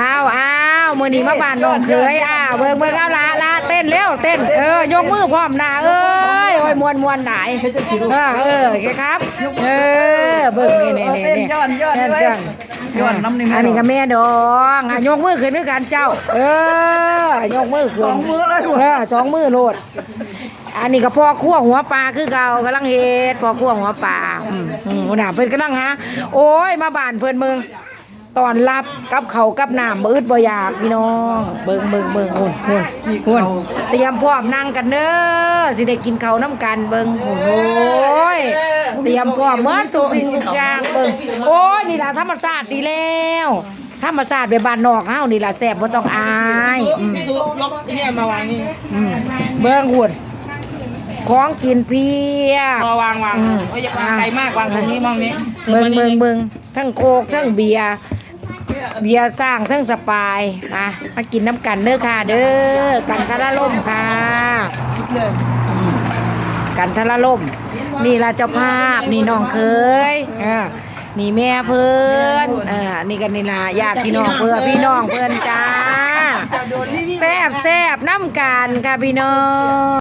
อ้าวอ้าวมื้อนี้มาบ้านน้องเคยอ้าวเบิ่งเบิ่งเอาละละเต้นเร็วเต้นเออยกมือพร้อมหน้าเอ้ยโอ้ยมวนมวนหลายเออเออโอเคครับเออเบิ่งนี่นี่นี่เต้นนี่ย้อนย้อนเต้นด้วยเต้นย้อนน้ำนี่อันนี้ก็แม่ดองอะยกมือขึ้นด้วยกันเจ้า เออยกมือขึ้นสองมือเลยเออสองมือโลดอันนี้ก็พ่อขั้วหัวปลาคือเก่ากำลังเฮ็ดพ่อขั้วหัวปลาอืมอืมหัวหน้าเพิ่นกำลังหาโอ้ยมาบ้านเพิ่นเมือง ตอนรับกับเขาวกับน้ำมืดบ่อยากพี่น้อง เบิ่งเบิ่งเบิ่งโอ้ยโอ้ยโอ้ยเตรียมพร้อมนั่งกันเด้อสิได้กินข้าวน้ำกันเบิ่งโอ้ยเตรียมพร้อมเมื่อตัวสิ่งทุกอย่างเบิ่งโอ้ยนี่ล่ะธรรมชาติดีแล้วธรรมชาติไปบ้านนอกเฮานี่ล่ะแซ่บบ่ต้องอายอืมพี่ตุ๊กยกเนี่ยมาวางนี่อืมเบิ่งหุ่นของกินเพียบมาวางวางอืมโอ้ยอย่าวางไกลมากวางตรงนี้มองนี้เบิ่งเบิ่งเบิ่งทั้งโคกทั้งเบียร์ เบียร์สร้างทั้งสปายมามากินน้ำกันเด้อค่ะ เด้อกันทะละล่มค่ะเลยกันทะละล่ม นี่ล่ะเจ้าภาพนี่น้องเคยเออนี่แม่เพิ่นเออนี่กันนี่ล่ะญาติพี่น้องเพื่อพี่น้องเพิ่นจ้าจะโดนนี่นี่แซ่บแซ่บน้ำกันค่ะพี่น้อง